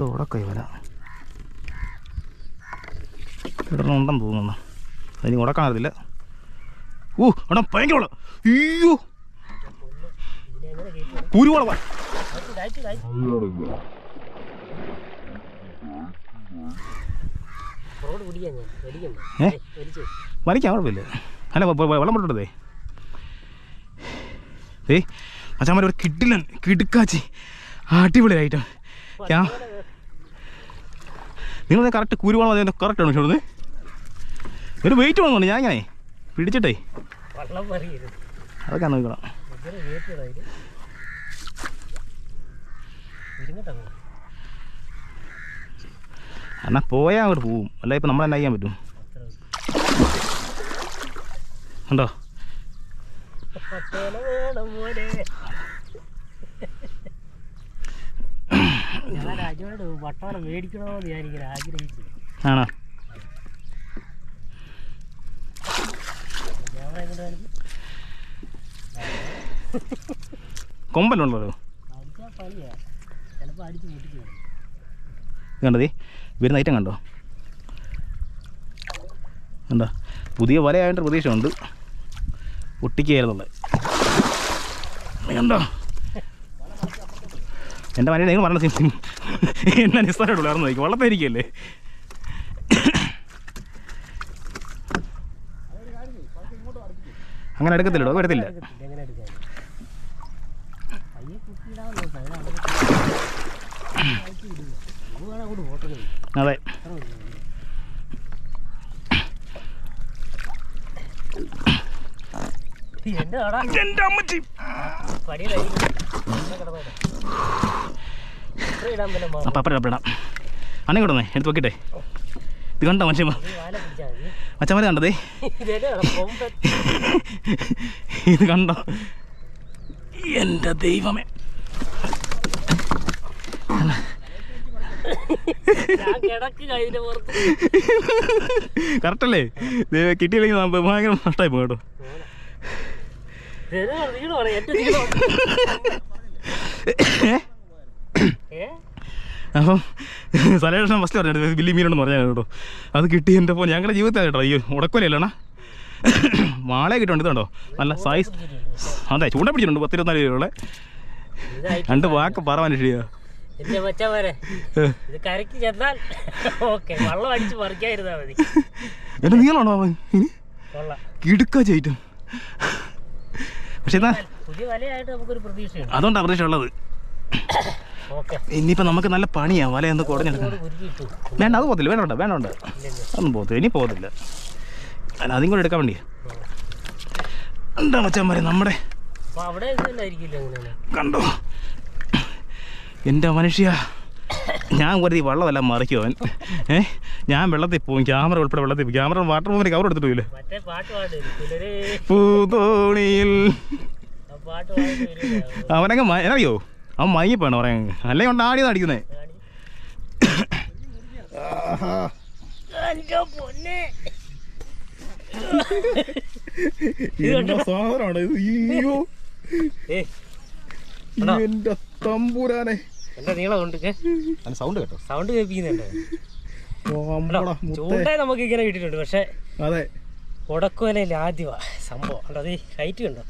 തോടൊക്കെ കൈവല ഇടണുണ്ടെന്ന് തോന്നുന്നു. അതിന് ഉടക്കാനറിയില്ല ഓ അവിടെ ഭയങ്കര വെള്ളം. അയ്യോ. കുരുവളവ വലിക്കാൻ കുഴപ്പമില്ല. അല്ല വെള്ളം പൊട്ടേ ഏ അച്ഛാമ്മ ഒരു കിടിലൻ കിടുക്കാച്ചി. അടിപൊളിയായിട്ട്. ഞാൻ നിങ്ങൾ കറക്റ്റ് കുരുവാണോ അതെ കറക്റ്റ് ആണ് ഇവിടുന്ന്. ഒരു വെയിറ്റ് വന്നു ഞാൻ ഇങ്ങനെ പിടിച്ചിട്ടേ. അതൊക്കെ നോക്കണം എന്നാ പോയാൽ അങ്ങോട്ട് പോവും. അല്ല ഇപ്പം നമ്മൾ തന്നെ ചെയ്യാൻ പറ്റും? ഉണ്ടോ പട്ടേല വേണം പോലെ ഞാൻ അജോട് വട്ടവട മേടിക്കണമെന്ന് ഞാനിങ്ങനെ ആഗ്രഹിച്ചു. ആണോ? ഇത് കണ്ടതേ വരുന്ന ഐറ്റം കണ്ടോ? എന്താ പുതിയ വലയായിട്ട് പ്രതീക്ഷയുണ്ട്. ഒട്ടിക്കുകയായിരുന്നുള്ളത് കണ്ടോ? എന്റെ മനസ്സിൽ നിങ്ങൾ പറഞ്ഞ സിം സിം എന്നാ നിസ്സാരമുള്ളൂ വളർന്നു നോക്കി വള്ളത്തായിരിക്കല്ലേ അങ്ങനെ എടുക്കത്തില്ലടോ വരത്തില്ല അതെ. എന്റെ അമ്മച്ചി. അപ്പം അപ്പം ഇടാം അണ്ണൻ കൊണ്ടുവന്നേ എടുത്ത് നോക്കിട്ടെ ഇത് കണ്ടോ മനുഷ്യമ്മ മച്ചമ്മ കണ്ടതേ? ഇത് കണ്ടോ? എന്റെ ദൈവമേ. കറക്റ്റല്ലേ? കിട്ടിയില്ലെങ്കിൽ ഭയങ്കര നഷ്ടമായി പോകും കേട്ടോ ഇതെന്നെ നീളം പറയാം എന്റെ നീളം ഏ അപ്പം സലേഷൻ ഫസ്റ്റ് പറഞ്ഞു വലിയ മീനുണ്ടെന്ന് പറഞ്ഞാൽ കേട്ടോ. അത് കിട്ടി എന്റെ പോലെ ഞങ്ങളുടെ ജീവിതത്തിൽ കേട്ടോ. അയ്യോ ഉടക്കൊലയല്ലണ വാളെ കിട്ടുന്നുണ്ട് ഇതുണ്ടോ നല്ല സൈസ് അതെ ചൂണ്ട പിടിച്ചിട്ടുണ്ട് പത്ത് ഇരുപത്തിനാല് രൂപയുള്ള ഇതായി രണ്ട് വാക്ക് പറവാൻ മനുഷ്യ. എന്റെ മച്ചന്മാരെ ഇത് കരയ്ക്ക് ചെന്നാൽ ഓക്കെ വെള്ളം അടിച്ച് പറിക്കാതിരുന്നാ മതി. എന്റെ നീളമാണോ അവൻ ഇനി കൊള്ളാം. കിടുക്കാ ചെയ്റ്റും പക്ഷെ എന്നാ അതുകൊണ്ടാണ് പ്രതീക്ഷ ഉള്ളത്. ഇനിയിപ്പോൾ നമുക്ക് നല്ല പണിയാ വല കുടഞ്ഞെടുക്കണം ഉരുക്കിയിട്ടു വേണ്ട അത് പോകത്തില്ല വേണ്ട വേണ്ട ഒന്നും പോകത്തില്ല ഇനി പോകത്തില്ല. അല്ല അതും കൂടെ എടുക്കാൻ വേണ്ടിയാ. എന്താ നമ്മുടെ? അവിടെ ഇതല്ലായിരിക്കില്ല എങ്ങനെയാണ് കണ്ടോ? എന്റെ മനുഷ്യ ഞാൻ കരുതി വെള്ളമെല്ലാം മറിക്കും അവൻ. ഏ? ഞാൻ വെള്ളത്തിൽ പോകും ക്യാമറ ഉൾപ്പെടെ വെള്ളത്തിൽ പോകും ക്യാമറ വാട്ടർ പോകുന്ന കവർ എടുത്തിട്ട് പോയില്ലേ? മറ്റേ പാട്ട് പാട് പുലരേ. പൂതോണിയിൽ അവനങ്ങ് അറിയോ എന്നറിയോ? അവൻ മയങ്ങിപ്പാണ് പറയാൻ അല്ലേ കൊണ്ട് ആടി പൊന്നെ. സാധനമാണ് അയ്യോ. എന്റെ തമ്പൂരാനെ. എന്റെ സൗണ്ട് കേട്ടോ. സൗണ്ട് കേൾപ്പിക്കുന്നുണ്ട്. ചൂണ്ട നമുക്ക് ഇങ്ങനെ കിട്ടിയിട്ടുണ്ട്. പക്ഷെ അതെ. ആദ്യമാ സംഭവം. കണ്ടോ? അത് ഹൈറ്റ് കണ്ടോ.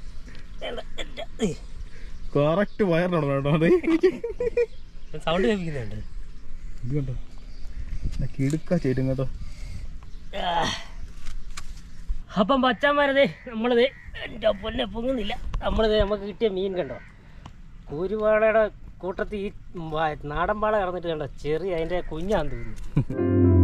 കറക്റ്റ് വയറിനോട് കേട്ടോ അതെ. സൗണ്ട് കേൾപ്പിക്കുന്നുണ്ട്. ഇത് കണ്ടോ? കിടുക്ക ചേട്ടും കേട്ടോ. അപ്പം പച്ചാന്മാരതേ നമ്മളിത് എന്റെ പൊന്നെ പൊങ്ങുന്നില്ല. നമ്മളിത് നമുക്ക് കിട്ടിയ മീൻ കണ്ടോ? കുരുവാളയുടെ കൂട്ടത്തിൽ ഈ നാടൻപാള നാടൻ പാള കറന്നിട്ട് കണ്ടോ? ചെറിയ അതിന്റെ കുഞ്ഞാന്ന് തോന്നുന്നു.